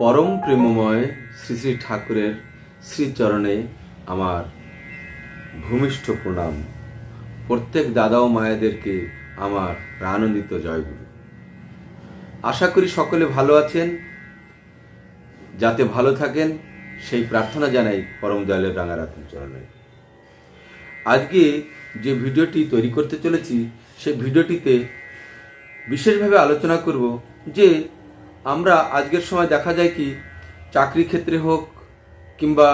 পরম প্রেমময় শ্রী শ্রী ঠাকুরের শ্রীচরণে আমার ভূমিষ্ঠ প্রণাম। প্রত্যেক দাদা ও মায়েদেরকে আমার প্রাণন্দিত জয়গুরু। আশা করি সকলে ভালো আছেন, যাতে ভালো থাকেন, সেই প্রার্থনা জানাই পরম দয়ালের রাঙারাতের চরণে। আজকে যে ভিডিওটি তৈরি করতে চলেছি, সেই ভিডিওটিতে বিশেষভাবে আলোচনা করব যে আমরা আজকের সময় দেখা যায় কি, চাকরি ক্ষেত্রে হোক কিংবা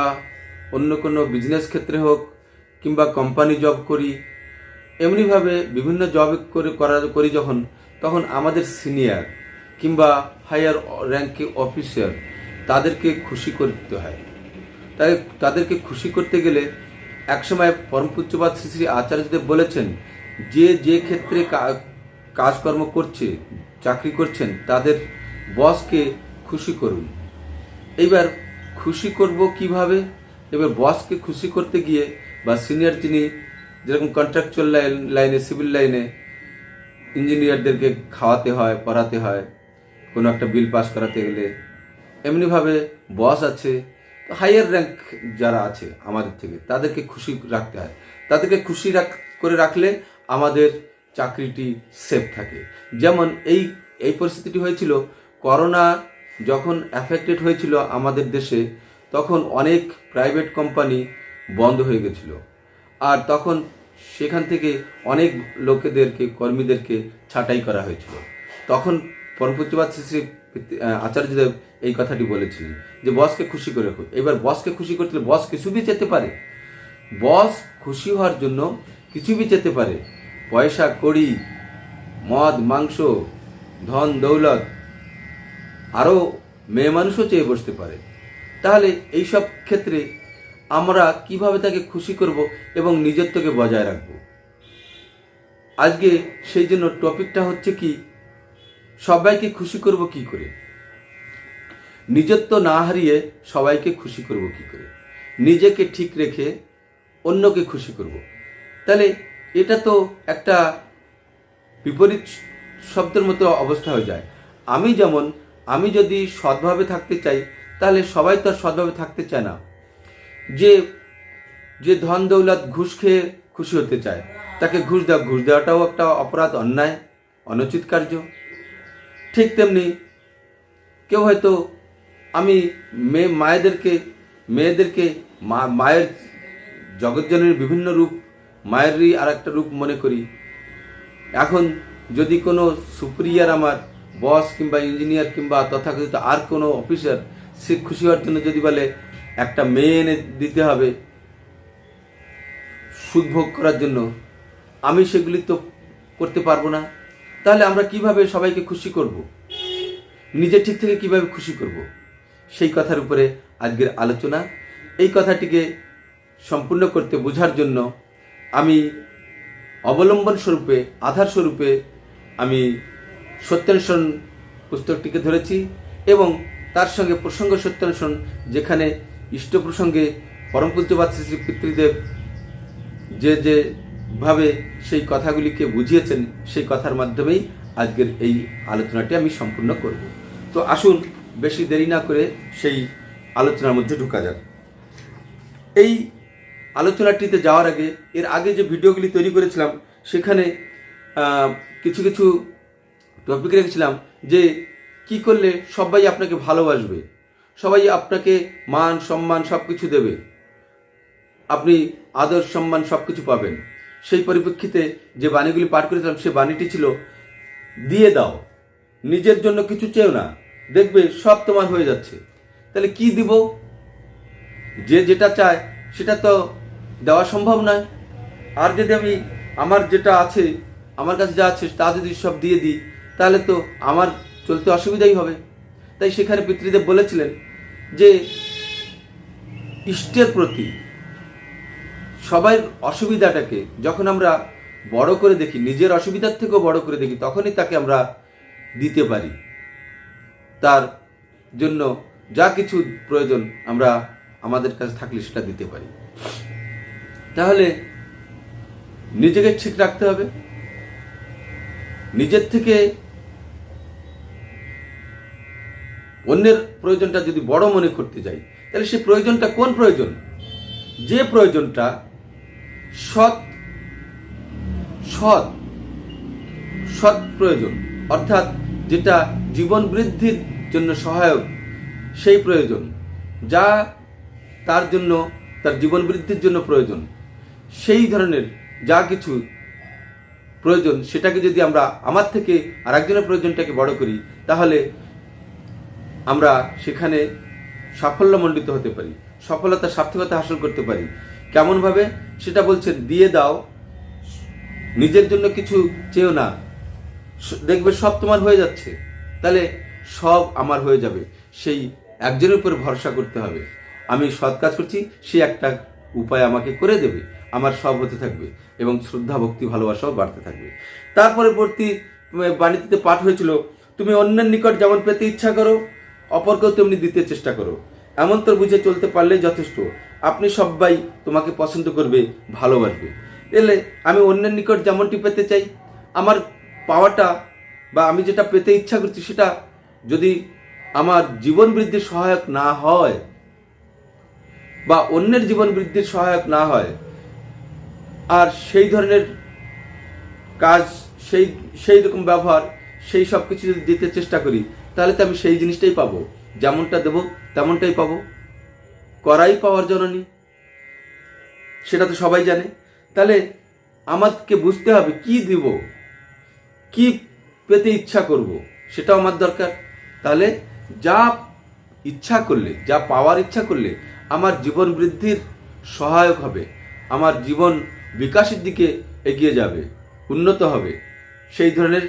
অন্য কোনো বিজনেস ক্ষেত্রে হোক কিংবা কোম্পানি জব করি, এমনিভাবে বিভিন্ন জব করে করা করি যখন, তখন আমাদের সিনিয়র কিংবা হায়ার র্যাঙ্কে অফিসার তাদেরকে খুশি করতে হয়। তাই তাদেরকে খুশি করতে গেলে একসময় পরমপুচ্চবাদ শ্রী শ্রী আচার্যদেব বলেছেন, যে যে ক্ষেত্রে কাজকর্ম করছে, চাকরি করছেন, তাদের বসকে খুশি করুন। এইবার খুশি করব কীভাবে? এবার বসকে খুশি করতে গিয়ে বা সিনিয়র যিনি যেরকম কন্ট্রাকচুয়াল লাইন লাইনে সিভিল লাইনে ইঞ্জিনিয়ারদেরকে খাওয়াতে হয়, পড়াতে হয়, কোনো একটা বিল পাস করাতে গেলে। এমনিভাবে বস আছে হাইয়ার র্যাঙ্ক যারা আছে আমাদের থেকে, তাদেরকে খুশি রাখতে হয়। তাদেরকে খুশি রাখ, করে রাখলে আমাদের চাকরিটি সেফ থাকে। যেমন এই এই পরিস্থিতিটি হয়েছিল করোনা যখন অ্যাফেক্টেড হয়েছিল আমাদের দেশে, তখন অনেক প্রাইভেট কোম্পানি বন্ধ হয়ে গেছিল। আর তখন সেখান থেকে অনেক লোকেদেরকে, কর্মীদেরকে ছাঁটাই করা হয়েছিল। তখন পরমপুজ্যবাদ শ্রী আচার্যদেব এই কথাটি বলেছিলেন যে, বসকে খুশি করে রাখো এবার বসকে খুশি করতে বস কিছু বি যেতে পারে। বস খুশি হওয়ার জন্য কিছু বি যেতে পারে। পয়সা, কড়ি, মদ, মাংস, ধন, দৌলত আরও মেয়ে মানুষও চেয়ে বসতে পারে। তাহলে এই সব ক্ষেত্রে আমরা কীভাবে তাকে খুশি করব এবং নিজত্বকে বজায় রাখব? আজকে সেই জন্য টপিকটা হচ্ছে কি, সবাইকে খুশি করব কি করে? নিজত্ব না হারিয়ে সবাইকে খুশি করব কি করে? নিজেকে ঠিক রেখে অন্যকে খুশি করব। তাহলে এটা তো একটা বিপরীত শব্দের মতো অবস্থা হয়ে যায়। আমি যেমন আমি যদি সৎভাবে থাকতে চাই, তাহলে সবাই তো আর সৎভাবে থাকতে চায় না। যে যে ধন দৌলত ঘুষ খেয়ে খুশি হতে চায়, তাকে ঘুষ দেওয়া, ঘুষ দেওয়াটাও একটা অপরাধ, অন্যায়, অনুচিত কার্য। ঠিক তেমনি কেউ হয়তো আমি মেয়ে মায়েদেরকে, মেয়েদেরকে মা, মায়ের জগৎজনের বিভিন্ন রূপ, মায়েরই আর একটা রূপ মনে করি। এখন যদি কোনো সুপ্রিয়ার আমার বস কিংবা ইঞ্জিনিয়ার কিংবা তথাকথিত আর কোনো অফিসার সে খুশি হওয়ার জন্য যদি বলে, একটা মেয়ে এনে দিতে হবে সুদ ভোগ করার জন্য, আমি সেগুলি তো করতে পারব না, তাহলে আমরা কীভাবে সবাইকে খুশি করব? নিজে ঠিক থেকে কীভাবে খুশি করব? সেই কথার উপরে আজকের আলোচনা। এই কথাটিকে সম্পূর্ণ করতে বোঝার জন্য আমি অবলম্বন স্বরূপে, আধার স্বরূপে আমি সত্যান্বেষণ পুস্তকটিকে ধরেছি এবং তার সঙ্গে প্রসঙ্গ সত্যান্বেষণ যেখানে ইষ্ট প্রসঙ্গে পরম পূজ্যবাদ শ্রী পিতৃদেব যে যে ভাবে সেই কথাগুলিকে বুঝিয়েছেন সেই কথার মাধ্যমেই আজকের এই আলোচনাটি আমি সম্পূর্ণ করব। তো আসুন, বেশি দেরি না করে সেই আলোচনার মধ্যে ঢুকা যাক। এই আলোচনাটিতে যাওয়ার আগে, এর আগে যে ভিডিওগুলি তৈরি করেছিলাম, সেখানে কিছু কিছু টপিক রেখেছিলাম যে কি করলে সবাই আপনাকে ভালোবাসবে? সবাই আপনাকে মান, সম্মান সব কিছু দেবে। আপনি আদর, সম্মান সব কিছু পাবেন। সেই পরিপ্রেক্ষিতে যে বাণীগুলি পাঠ করেছিলাম, সে বাণীটি ছিল, দিয়ে দাও। নিজের জন্য কিছু চেও না। দেখবে সব তোমার হয়ে যাচ্ছে। তাহলে কি দিব? যে যেটা চায়, সেটা তো দেওয়া সম্ভব নয়। আর যদি আমি আমার যেটা আছে, আমার কাছে যা আছে, তা যদি সব দিয়ে দিই তাহলে তো আমার চলতে অসুবিধাই হবে। তাই সেখানে পিতৃদেব বলেছিলেন যে, ইষ্টের প্রতি সবাই অসুবিধাটাকে যখন আমরা বড় করে দেখি, নিজের অসুবিধার থেকেও বড় করে দেখি, তখনই তাকে আমরা দিতে পারি। তার জন্য যা কিছু প্রয়োজন আমরা আমাদের কাছে থাকলে সেটা দিতে পারি। তাহলে নিজেকে ঠিক রাখতে হবে। নিজের থেকে অন্যের প্রয়োজনটা যদি বড় মনে করতে যাই, তাহলে সেই প্রয়োজনটা কোন প্রয়োজন? যে প্রয়োজনটা সৎ সৎ সৎ প্রয়োজন, অর্থাৎ যেটা জীবন বৃদ্ধির জন্য সহায়ক, সেই প্রয়োজন, যা তার জন্য, তার জীবন বৃদ্ধির জন্য প্রয়োজন, সেই ধরনের যা কিছু প্রয়োজন, সেটাকে যদি আমরা আমার থেকে আরেকজনের প্রয়োজনটাকে বড় করি, তাহলে আমরা সেখানে সাফল্যমণ্ডিত হতে পারি, সফলতা, সার্থকতা হাসিল করতে পারি। কেমনভাবে? সেটা বলছেন, দিয়ে দাও। নিজের জন্য কিছু চেয়েও না। দেখবে সব তোমার হয়ে যাচ্ছে। তাহলে সব আমার হয়ে যাবে। সেই একজনের উপর ভরসা করতে হবে। আমি সৎ কাজ করছি, সে একটা উপায় আমাকে করে দেবে। আমার সব হতে থাকবে এবং শ্রদ্ধা, ভক্তি, ভালোবাসাও বাড়তে থাকবে। তারপরে পরবর্তী বাণীতে পাঠ হয়েছিল, তুমি অন্যের নিকট যেমন পেতে ইচ্ছা করো অপরকেও তেমনি দিতে চেষ্টা করো। এমন তোর বুঝে চলতে পারলেই যথেষ্ট। আপনি সবাই তোমাকে পছন্দ করবে, ভালোবাসবে। এলে আমি অন্যের নিকট যেমনটি পেতে চাই, আমার পাওয়াটা বা আমি যেটা পেতে ইচ্ছা করছি সেটা যদি আমার জীবন বৃদ্ধির সহায়ক না হয় বা অন্যের জীবন বৃদ্ধির সহায়ক না হয়, আর সেই ধরনের কাজ, সেই সেই রকম ব্যবহার, সেই সব কিছু যদি দিতে চেষ্টা করি তাহলে তো আমি সেই জিনিসটাই পাবো। যেমনটা দেবো, তেমনটাই পাবো। করাই পাওয়ার জননী। সেটা তো সবাই জানে। তাহলে আমাকে বুঝতে হবে কি দিব, কি পেতে ইচ্ছা করব, সেটাও আমার দরকার। তাহলে যা ইচ্ছা করলে, যা পাওয়ার ইচ্ছা করলে আমার জীবন বৃদ্ধির সহায়ক হবে। আমার জীবন বিকাশের দিকে এগিয়ে যাবে, উন্নত হবে। সেই ধরনের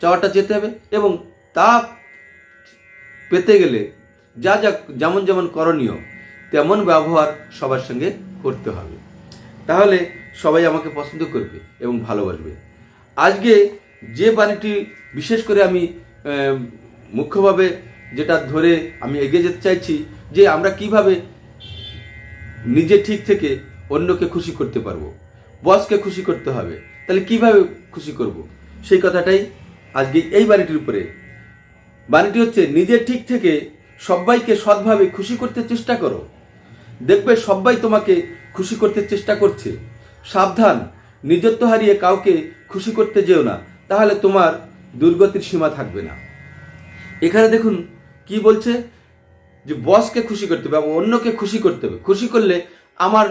চাওয়াটা যেতে হবে এবং তা পেতে গেলে যা যা যেমন যেমন করণীয়, তেমন ব্যবহার সবার সঙ্গে করতে হবে। তাহলে সবাই আমাকে পছন্দ করবে এবং ভালোবাসবে। আজকে যে বাণীটি বিশেষ করে আমি মুখ্যভাবে যেটা ধরে আমি এগিয়ে যেতে চাইছি যে আমরা কীভাবে নিজে ঠিক থেকে অন্যকে খুশি করতে পারব, বসকে খুশি করতে হবে, তাহলে কীভাবে খুশি করব, সেই কথাটাই আজকে এই বাড়িটির উপরে বাণীটি হচ্ছে, নিজের ঠিক থেকে সবাইকে সৎভাবে খুশি করতে চেষ্টা করো। দেখবে সবাই তোমাকে খুশি করতে চেষ্টা করছে। সাবধান, নিজত্ব হারিয়ে কাউকে খুশি করতে যেও না, তাহলে তোমার দুর্গতির সীমা থাকবে না। এখানে দেখুন, কি বলছে? যে বসকে খুশি করতে হবে এবং অন্যকে খুশি করতে হবে। খুশি করলে আমার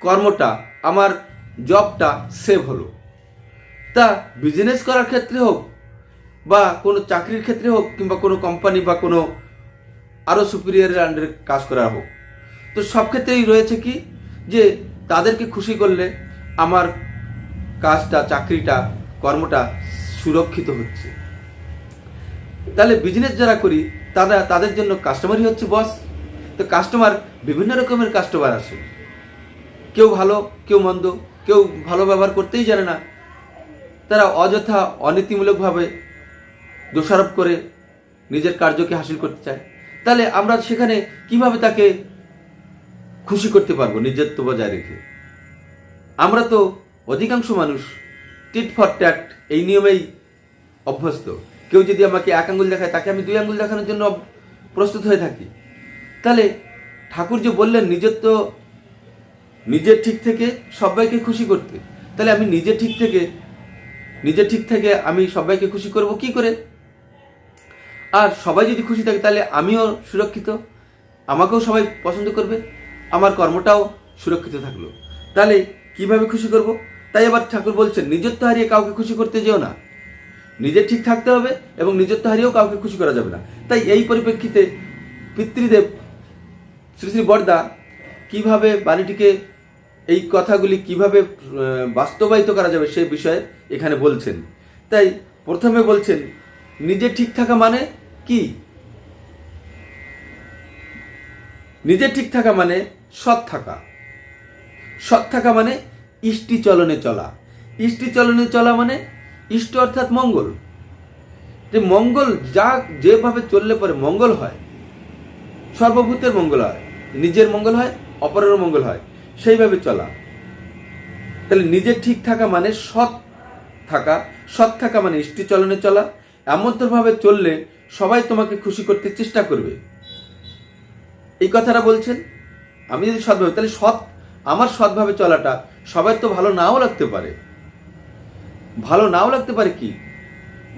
কর্মটা, আমার জবটা সেভ হলো। তা বিজনেস করার ক্ষেত্রে হোক বা কোনো চাকরির ক্ষেত্রে হোক কিংবা কোনো কোম্পানি বা কোনো আরও সুপিরিয়ারের আন্ডারে কাজ করা হোক। তো সব ক্ষেত্রেই রয়েছে কি যে তাদেরকে খুশি করলে আমার কাজটা, চাকরিটা, কর্মটা সুরক্ষিত হচ্ছে। তাহলে বিজনেস যারা করি, তারা তাদের জন্য কাস্টমারই হচ্ছে বস তো কাস্টমার বিভিন্ন রকমের কাস্টমার আসে কেউ ভালো, কেউ মন্দ, কেউ ভালো ব্যবহার করতেই জানে না। তারা অযথা অনীতিমূলকভাবে দোষারোপ করে নিজের কার্যকে হাসিল করতে চায়। তাহলে আমরা সেখানে কীভাবে তাকে খুশি করতে পারব নিজেত্ব বজায় রেখে? আমরা তো অধিকাংশ মানুষ টিট ফর ট্যাট এই নিয়মেই অভ্যস্ত। কেউ যদি আমাকে এক আঙ্গুল দেখায়, তাকে আমি দুই আঙ্গুল দেখানোর জন্য প্রস্তুত হয়ে থাকি। তাহলে ঠাকুর যে বললেন নিজত্ব নিজের ঠিক থেকে সবাইকে খুশি করতে। তাহলে আমি নিজে ঠিক থেকে নিজে ঠিক থেকে আমি সবাইকে খুশি করব কি করে? আর সবাই যদি খুশি থাকে, তাহলে আমিও সুরক্ষিত। আমাকেও সবাই পছন্দ করবে। আমার কর্মটাও সুরক্ষিত থাকল। তাহলে কীভাবে খুশি করব? তাই আবার ঠাকুর বলছেন, নিজত্ব হারিয়ে কাউকে খুশি করতে যেও না। নিজে ঠিক থাকতে হবে এবং নিজত্ব হারিয়েও কাউকে খুশি করা যাবে না। তাই এই পরিপ্রেক্ষিতে পিতৃদেব শ্রী শ্রী বরদা কীভাবে বাণীটিকে, এই কথাগুলি কীভাবে বাস্তবায়িত করা যাবে সে বিষয়ে এখানে বলছেন। তাই প্রথমে বলছেন, নিজে ঠিক থাকা মানে কি? নিজে ঠিক থাকা মানে সৎ থাকা। সৎ থাকা মানে ইষ্টি চলনে চলা। ইষ্টি চলনে চলা মানে ইষ্ট অর্থাৎ মঙ্গল। যে মঙ্গল যা যেভাবে চললে পরে মঙ্গল হয়, সর্বভূতের মঙ্গল হয়, নিজের মঙ্গল হয়, অপরেরও মঙ্গল হয়, সেইভাবে চলা। তাহলে নিজের ঠিক থাকা মানে সৎ থাকা। সৎ থাকা মানে ইষ্টি চলনে চলা। এমনতরভাবে চললে সবাই তোমাকে খুশি করতে চেষ্টা করবে। এই কথাটা বলছেন, আমি যদি সৎভাবে তাহলে সৎ আমার সৎভাবে চলাটা সবাই তো ভালো নাও লাগতে পারে। ভালো নাও লাগতে পারে কি?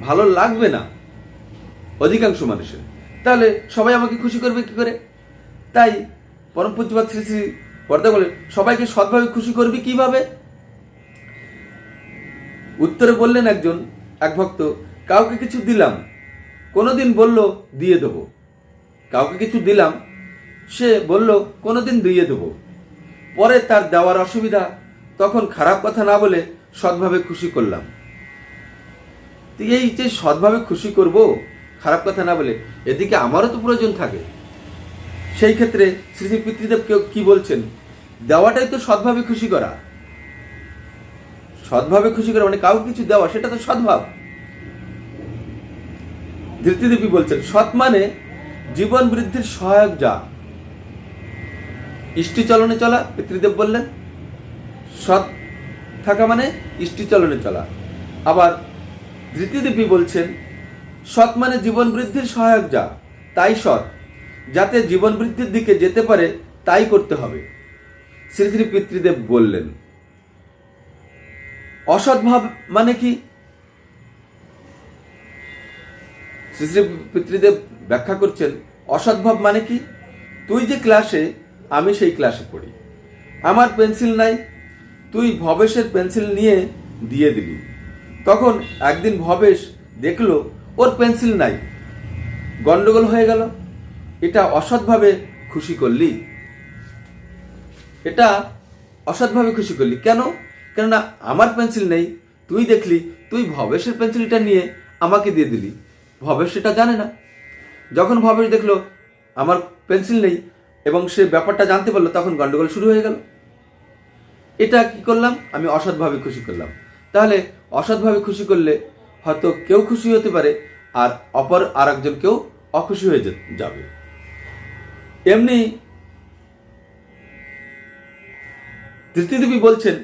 ভালো লাগবে না অধিকাংশ মানুষের। তাহলে সবাই আমাকে খুশি করবে কি করে? তাই পরম পূজ্যপাত শ্রী শ্রী পর্দা বলে সবাইকে সৎভাবে খুশি করবি কীভাবে? উত্তরে বললেন একজন এক ভক্ত, কাউকে কিছু দিলাম কোনোদিন বলল, দিয়ে দেবো। কাউকে কিছু দিলাম, সে বলল, কোনোদিন দিয়ে দেবো। পরে তার দেওয়ার অসুবিধা, তখন খারাপ কথা না বলে সৎভাবে খুশি করলাম। এই যে সৎভাবে খুশি করব, খারাপ কথা না বলে, এদিকে আমারও তো প্রয়োজন থাকে। সেই ক্ষেত্রে শ্রী শ্রী পিতৃদেব কেউ কি বলছেন, দেওয়াটাই তো সৎভাবে খুশি করা। সৎভাবে খুশি করা মানে কাউকে কিছু দেওয়া, সেটা তো সদ্ভাব ধৃতিদেবী বলছেন, সৎ মানে জীবন বৃদ্ধির সহায়ক যা। ইষ্টি চলনে চলা, পিতৃদেব বললেন। সৎ থাকা মানে ইষ্টি চলনে চলা। আবার ধৃতিদেবী বলছেন, সৎ মানে জীবন বৃদ্ধির সহায়ক যা, তাই সৎ। যাতে জীবন বৃদ্ধির দিকে যেতে পারে, তাই করতে হবে। শ্রী শ্রী পিতৃদেব বললেন। অসৎভাব মানে কি? শ্রী শ্রী পিতৃদেব ব্যাখ্যা করছেন অসৎভাব মানে কি? তুই যে ক্লাসে, আমি সেই ক্লাসে পড়ি। আমার পেন্সিল নাই, তুই ভবেশের পেন্সিল নিয়ে দিয়ে দিলি। তখন একদিন ভবেশ দেখল, ওর পেন্সিল নাই। গন্ডগোল হয়ে গেল। এটা অসৎভাবে খুশি করলি। এটা অসৎভাবে খুশি করলি। কেন? কেননা আমার পেন্সিল নেই, তুই দেখলি, তুই ভবেশের পেন্সিলটা নিয়ে আমাকে দিয়ে দিলি। ভবেশ সেটা জানে না। যখন ভবেশ দেখল, আমার পেন্সিল নেই, এবং সে ব্যাপারটা জানতে পারল, তখন গন্ডগোল শুরু হয়ে গেল। এটা কি করলাম? আমি অসৎভাবে খুশি করলাম। তাহলে অসৎভাবে খুশি করলে হয়তো কেউ খুশি হতে পারে, আর অপর আর একজন কেউ অখুশি হয়ে যাবে। এমনি ধৃতিদেবী বলছেন,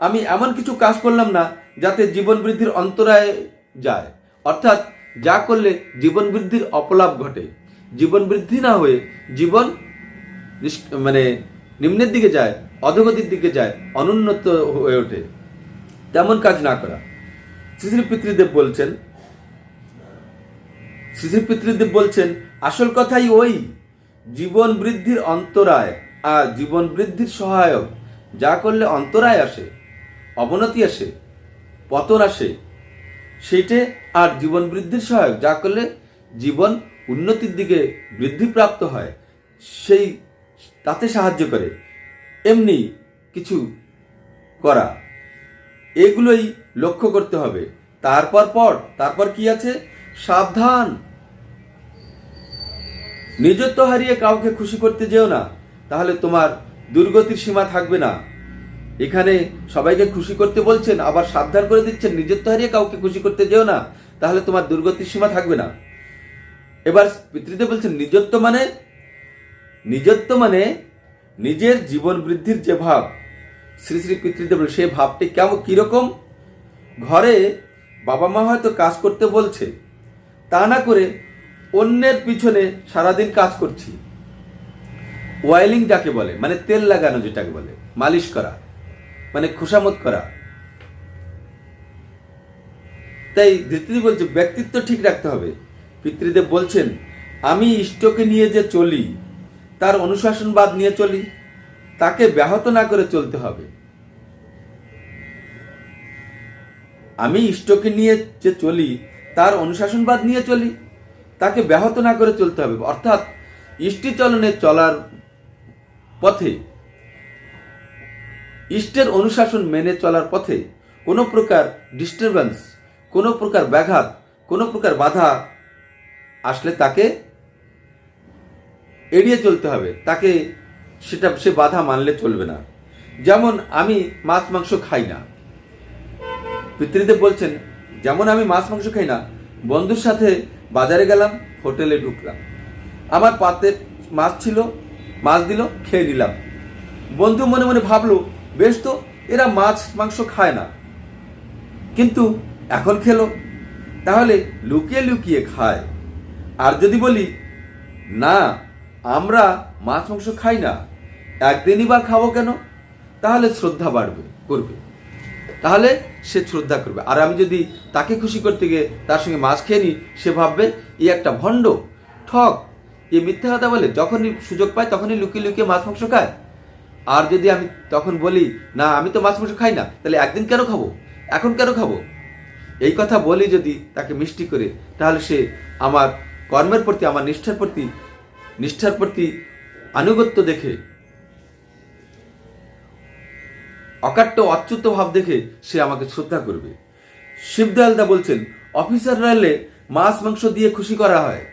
আমি এমন কিছু কাজ করলাম না, যাতে জীবন বৃদ্ধির অন্তরায় যায়। অর্থাৎ যা করলে জীবন বৃদ্ধির অপলাভ ঘটে। জীবন বৃদ্ধি না হয়ে জীবন মানে নিম্নের দিকে যায়, অধগতির দিকে যায়, অনুন্নত হয়ে ওঠে। তেমন কাজ না করা। শ্রী শ্রী পিতৃদেব বলছেন শ্রী শ্রী পিতৃদেব বলছেন, আসল কথাই ওই, জীবন বৃদ্ধির অন্তরায় আর জীবন বৃদ্ধির সহায়ক। যা করলে অন্তরায় আসে, অবনতি আসে, পতন আসে সেইটে আর জীবন বৃদ্ধির সহায়ক যা করলে জীবন উন্নতির দিকে বৃদ্ধিপ্রাপ্ত হয়, সেই তাতে সাহায্য করে। এমনি কিছু করা, এগুলোই লক্ষ্য করতে হবে। তারপর পর, তারপর কি আছে? সাবধান। নিজত্ব হারিয়ে কাউকে খুশি করতে যেও না, তাহলে তোমার দুর্গতির সীমা থাকবে না। এখানে সবাইকে খুশি করতে বলছেন, আবার সাবধান করে দিচ্ছেন নিজত্ব হারিয়ে কাউকে খুশি করতে যেও না, তাহলে তোমার দুর্গতির সীমা থাকবে না। এবার পিতৃদেব বলছেন, নিজত্ব মানে? নিজত্ব মানে নিজের জীবন বৃদ্ধির যে ভাব, শ্রী শ্রী পিতৃদেব সেই ভাবটি কেমন কীরকম? ঘরে বাবা মা হয়তো কাজ করতে বলছে, তা না করে অন্যের পিছনে সারাদিন কাজ করছি। ওয়াইলিং যাকে বলে মানে তেল লাগানো যেটাকে বলে, মালিশ করা। মানে খুশামত করা। তাই ধৃতিদি বলছে, ব্যক্তিত্ব ঠিক রাখতে হবে। পিতৃদেব বলছেন, আমি ইষ্টকে নিয়ে যে চলি, তার অনুশাসনবাদ নিয়ে চলি, তাকে ব্যাহত না করে চলতে হবে। আমি ইষ্টকে নিয়ে যে চলি, তার অনুশাসনবাদ নিয়ে চলি, তাকে ব্যাহত না করে চলতে হবে। অর্থাৎ ইষ্টিচলনে চলার পথে ইষ্টের অনুশাসন মেনে চলার পথে কোনো প্রকার ডিস্টারবেন্স কোনো প্রকার ব্যাঘাত, কোনো প্রকার বাধা আসলে তাকে এড়িয়ে চলতে হবে। তাকে সেটা, সে বাধা মানলে চলবে না। যেমন আমি মাছ, মাংস খাই না। পিতৃদেব বলছেন, যেমন আমি মাছ, মাংস খাই না, বন্ধুর সাথে বাজারে গেলাম, হোটেলে ঢুকলাম। আমার পাতে মাছ ছিল, মাছ দিল, খেয়ে নিলাম। বন্ধু মনে মনে ভাবলো বেশ তো, এরা মাছ, মাংস খায় না। কিন্তু এখন খেলো, তাহলে লুকিয়ে লুকিয়ে খায়। আর যদি বলি, না, আমরা মাছ, মাংস খাই না, একদিনই বা খাব কেন? তাহলে শ্রদ্ধা বাড়বে, করবে। তাহলে সে শ্রদ্ধা করবে। আর আমি যদি তাকে খুশি করতে গিয়ে তার সঙ্গে মাছ খেয়ে নিই, সে ভাববে এই একটা ভণ্ড ঠক এ মিথ্যা কথা বলে, যখনই সুযোগ পায় তখনই লুকিয়ে লুকিয়ে মাছ, মাংস খায়। আর যদি আমি তখন বলি, না, আমি তো মাছ মাংস খাই না, তাহলে একদিন কেন খাব? এখন কেন খাব? এই কথা বলি যদি তাকে মিষ্টি করে, তাহলে সে আমার কর্মের প্রতি, আমার নিষ্ঠার প্রতি নিষ্ঠার প্রতি আনুগত্য দেখে, অকাট্য, অচ্যুত ভাব দেখে সে আমাকে শ্রদ্ধা করবে। শিবদয়ালদা বলছেন অফিসার এলে মাছ মাংস দিয়ে খুশি করা হয়।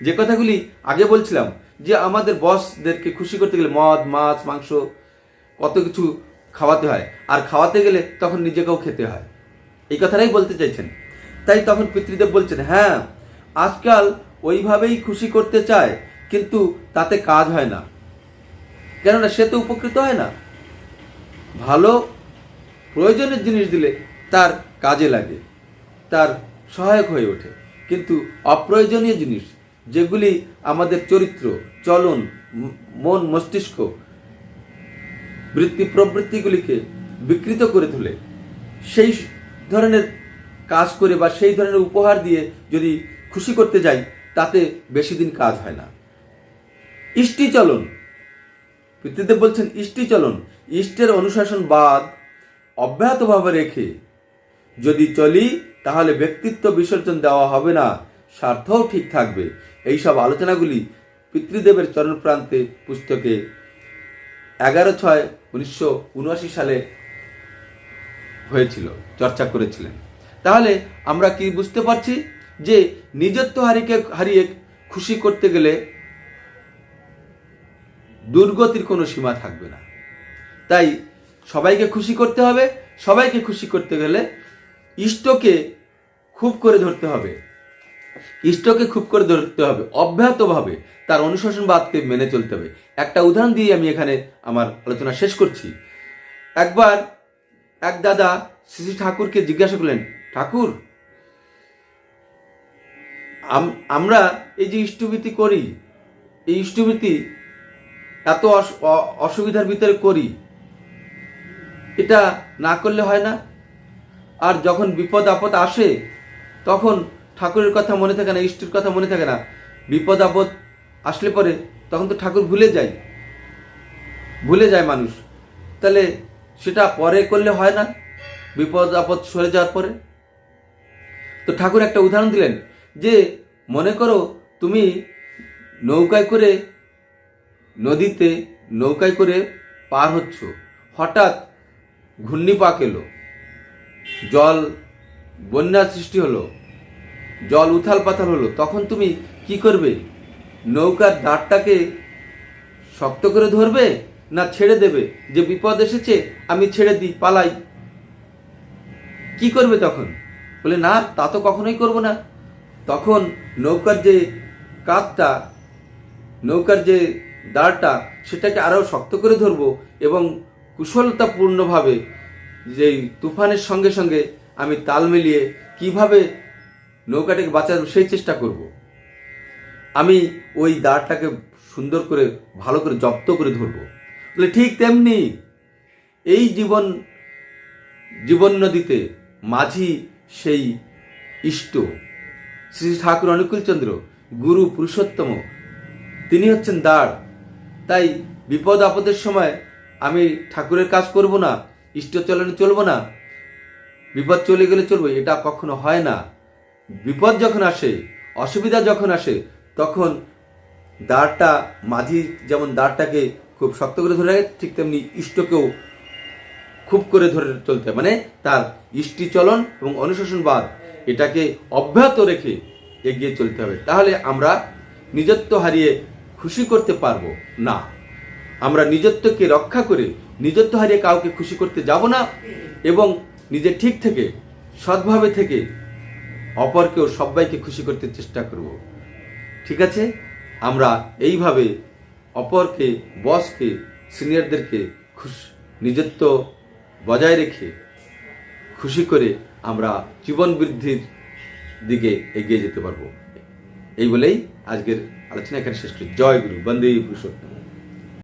যে কথাগুলি আগে বলছিলাম যে আমাদের বসদেরকে খুশি করতে গেলে মদ, মাছ, মাংস, কত কিছু খাওয়াতে হয়। আর খাওয়াতে গেলে তখন নিজেকেও খেতে হয়। এই কথাটাই বলতে চাইছেন। তাই তখন পিতৃদেব বলছেন হ্যাঁ আজকাল ওইভাবেই খুশি করতে চায়, কিন্তু তাতে কাজ হয় না। কেননা সে তো উপকৃত হয় না। ভালো, প্রয়োজনের জিনিস দিলে তার কাজে লাগে, তার সহায়ক হয়ে ওঠে। কিন্তু অপ্রয়োজনীয় জিনিস যেগুলি আমাদের চরিত্র, চলন মন, মস্তিষ্ক বৃত্তি প্রবৃত্তিগুলিকে বিকৃত করে তোলে। সেই ধরনের কাজ করে বা সেই ধরনের উপহার দিয়ে যদি খুশি করতে যাই, তাতে বেশি দিন কাজ হয় না। ইষ্টি চলন পিতৃদেব বলছেন ইষ্টি চলন ইষ্টের অনুশাসন বাদ অব্যাহতভাবে রেখে যদি চলি, তাহলে ব্যক্তিত্ব বিসর্জন দেওয়া হবে না, স্বার্থও ঠিক থাকবে। এই সব আলোচনাগুলি পিতৃদেবের চরণপ্রান্তে পুস্তকে এগারো ছয় উনিশশো উনআশি সালে হয়েছিল, চর্চা করেছিলেন। তাহলে আমরা কি বুঝতে পারছি যে নিজত্ব হারিকে, হারিয়ে খুশি করতে গেলে দুর্গতির কোনো সীমা থাকবে না। তাই সবাইকে খুশি করতে হবে, সবাইকে খুশি করতে গেলে ইষ্টকে খুব করে ধরতে হবে। ইষ্টকে খুব করে ধরতে হবে, অব্যাহতভাবে তার অনুশাসনবাদকে মেনে চলতে হবে। একটা উদাহরণ দিয়ে আমি এখানে আমার আলোচনা শেষ করছি। একবার এক দাদা শ্রী ঠাকুরকে জিজ্ঞাসা করলেন, ঠাকুর আমরা এই যে ইষ্টভীতি করি, এই ইষ্টভীতি এত অসুবিধার ভিতরে করি, এটা না করলে হয় না? আর যখন বিপদ আপদ আসে, তখন ঠাকুরের কথা মনে থাকে না, ইষ্টির কথা মনে থাকে না। বিপদ আপদ আসলে পরে তখন তো ঠাকুর ভুলে যায়। ভুলে যায় মানুষ। তাহলে সেটা পরে করলে হয় না? বিপদ আপদ সরে যাওয়ার পরে? তো ঠাকুর একটা উদাহরণ দিলেন যে, মনে করো তুমি নৌকায় করে নদীতে নৌকায় করে পার হচ্ছ। হঠাৎ ঘূর্ণিপাক এলো। জল, বন্যার সৃষ্টি হলো। জল উথাল পাথাল হলো, তখন তুমি কি করবে? নৌকার দাঁড়টাকে শক্ত করে ধরবে না ছেড়ে দেবে? যে বিপদ এসেছে, আমি ছেড়ে দিই, পালাই। কি করবে তখন? বলে, না, তা তো কখনোই করব না। তখন নৌকার যে কাতটা নৌকার যে দাঁড়টা, সেটাকে আরও শক্ত করে ধরবো এবং কুশলতাপূর্ণভাবে যে তুফানের সঙ্গে সঙ্গে আমি তাল মিলিয়ে কীভাবে নৌকাটাকে বাঁচাবো সেই চেষ্টা করব। আমি ওই দাঁড়টাকে সুন্দর করে, ভালো করে জব্দ করে ধরবো। বলে ঠিক তেমনি এই জীবন জীবন নদীতে মাঝি সেই ইষ্ট, শ্রী ঠাকুর অনুকূলচন্দ্র গুরু পুরুষোত্তম, তিনি হচ্ছেন দাঁড় তাই বিপদ আপদের সময় আমি ঠাকুরের কাজ করব না ইষ্টচলনে চলবো না, বিপদ চলে গেলে চলবে, এটা কখনো হয় না। বিপদ যখন আসে, অসুবিধা যখন আসে, তখন দাঁড়টা মাঝি যেমন দাঁড়টাকে খুব শক্ত করে ধরে রাখে, ঠিক তেমনি ইষ্টকেও খুব করে ধরে চলতে মানে তার ইষ্টিচলন এবং অনুশাসনবাদ এটাকে অব্যাহত রেখে এগিয়ে চলতে হবে। তাহলে আমরা নিজত্ব হারিয়ে খুশি করতে পারব না। আমরা নিজত্বকে রক্ষা করে নিজত্ব হারিয়ে কাউকে খুশি করতে যাব না এবং নিজে ঠিক থেকে, সৎভাবে থেকে অপরকেও সবাইকে খুশি করতে চেষ্টা করব। ঠিক আছে? আমরা এইভাবে অপরকে, বসকে, সিনিয়রদেরকে খুশ, নিজত্ব বজায় রেখে খুশি করে আমরা জীবন বৃদ্ধির দিকে এগিয়ে যেতে পারব। এই বলেই আজকের আলোচনা এখানে শেষ করি। জয় গুরু। বন্দে পুরুষোত্তম